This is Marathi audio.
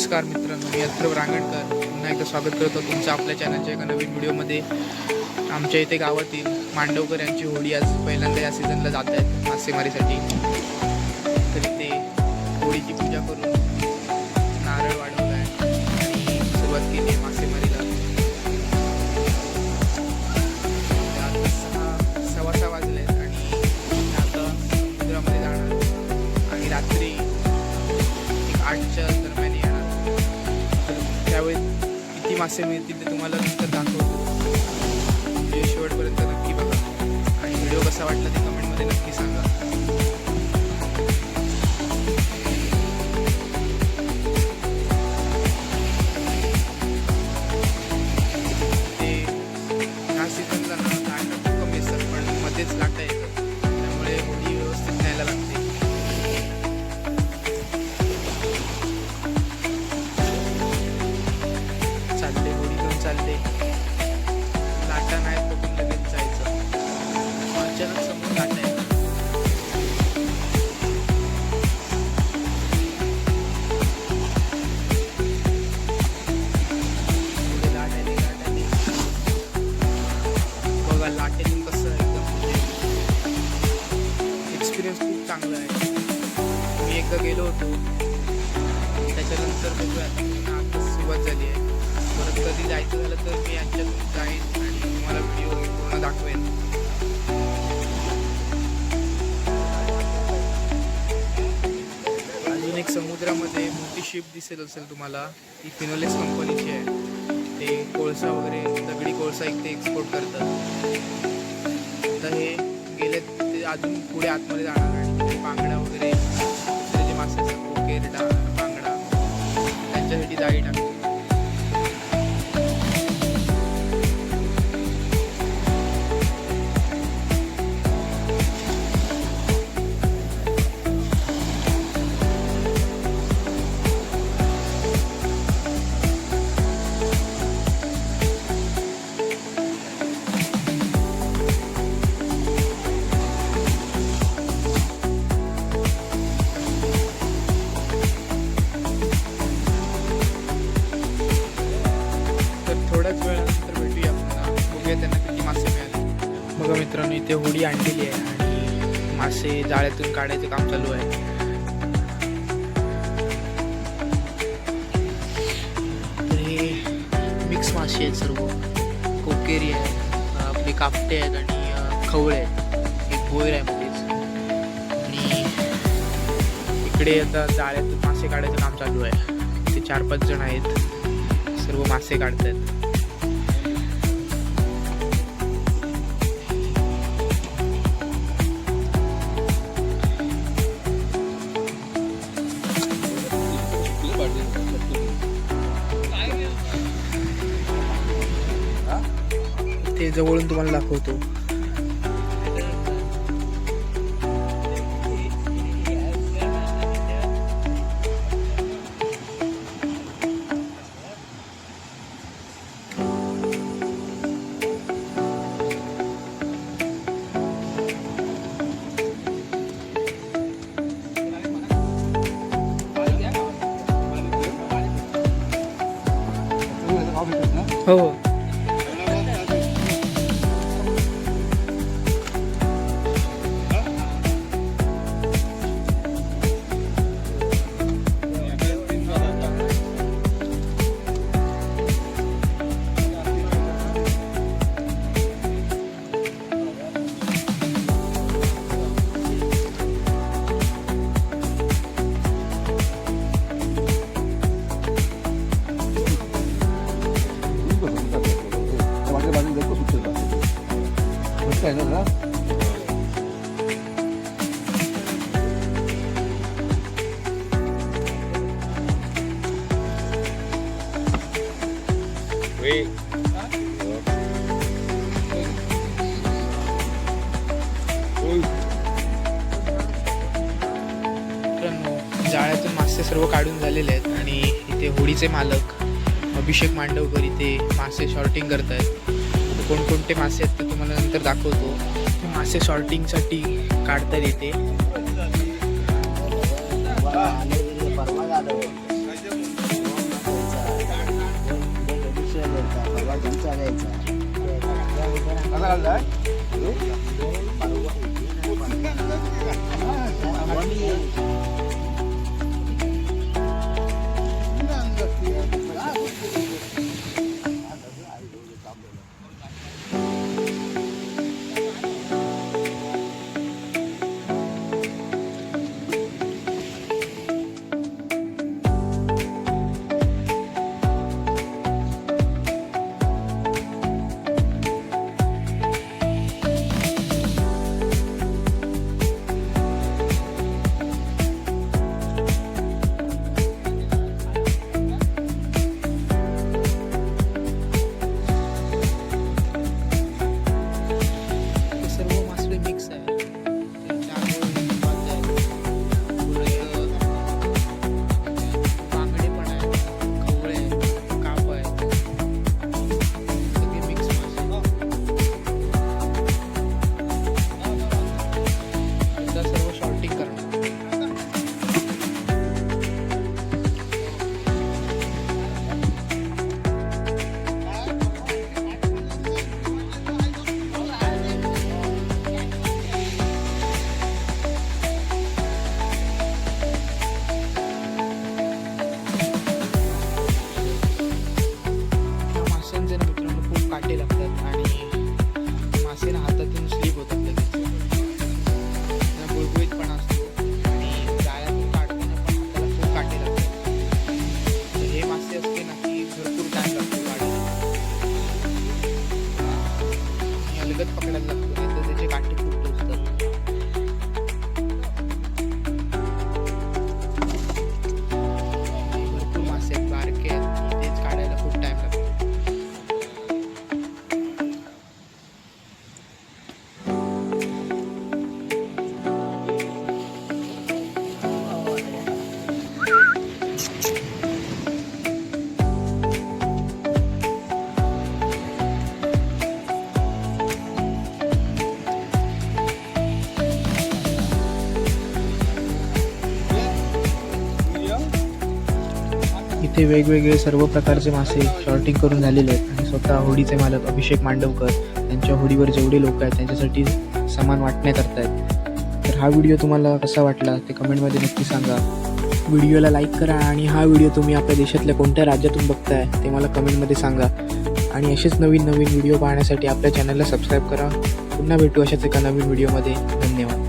नमस्कार मित्रांनो मी अथर्व रांगणकर. पुन्हा एकदा स्वागत करतो तुमचं आपल्या चॅनलच्या एका नवीन व्हिडिओमध्ये आमच्या इथे गावातील मांडवकर यांची होळी आज पहिल्यांदा या सीझनला जात आहेत मासेमारीसाठी. तर ते होळीची पूजा करून नारळ वाढवला आहे आणि सुरुवात केली आहे मासेमारीला. सहा सव्वा सहा वाजले आहेत आणि आता समुद्रामध्ये जाणार. आणि रात्री एक आठच्या त्यावेळी किती मासे मिळतील ते तुम्हाला नंतर दाखवतो. व्हिडिओ शेवटपर्यंत नक्की बघा. आणि व्हिडिओ कसा वाटला ते कमेंटमध्ये नक्की सांगा. तर बघूया. आता सुरुवात झाली आहे. परत कधी जायचं झालं तर मी यांच्यातून जाईन आणि तुम्हाला व्हिडिओ पूर्ण दाखवेन. अजून एक समुद्रामध्ये मोठी शिप दिसेल असेल तुम्हाला. ती फिनोलेस कंपनीची आहे. ते कोळसा वगैरे दगडी कोळसा एक ते एक्सपोर्ट करतात. तर हे गेले ते अजून पुढे आतमध्ये जाणार आणि बांगड्या वगैरे जे मासे असतात कोकेरडा त्यांच्यासाठी जाळी टाकतो बघा इथे होडी आणलेली आहे आणि मासे जाळ्यातून काढायचं काम चालू आहे. मिक्स मासे आहेत सर्व. कोकेरी आहे आपले कापटे आहेत आणि खवळे आहेत. एक भोयर आहे म्हणजेच. आणि इकडे आता जाळ्यातून मासे काढायचं काम चालू आहे. ते चार पाच जण आहेत. सर्व मासे काढतात ते जवळून तुम्हाला दाखवतो. हो. मित्रांनो जाळ्यातून मासे सर्व काढून झालेले आहेत आणि इथे होडीचे मालक अभिषेक मांडवकर इथे मासे शॉर्टिंग करत आहेत कोणकोणते मासे आहेत ते तुम्हाला नंतर दाखवतो. मासे शॉर्टिंगसाठी काढतात इथे. हे इथे वेगवेगळे सर्व प्रकारचे मासे शॉर्टिंग करून झालेले आहेत. आणि स्वतः होडीचे मालक अभिषेक मांडवकर त्यांच्या होडीवर जेवढे लोक आहेत त्यांच्यासाठी समान वाटणे करतायत. तर हा व्हिडिओ तुम्हाला कसा वाटला ते कमेंटमध्ये नक्की सांगा. व्हिडिओला लाईक करा आणि हा व्हिडिओ तुम्ही आपल्या देशातल्या कोणत्या राज्यातून बघताय ते मला कमेंटमध्ये सांगा. आणि असेच नवीन नवीन व्हिडिओ पाहण्यासाठी आपल्या चॅनलला सबस्क्राईब करा. पुन्हा भेटू अशाच एका नवीन व्हिडिओमध्ये. धन्यवाद.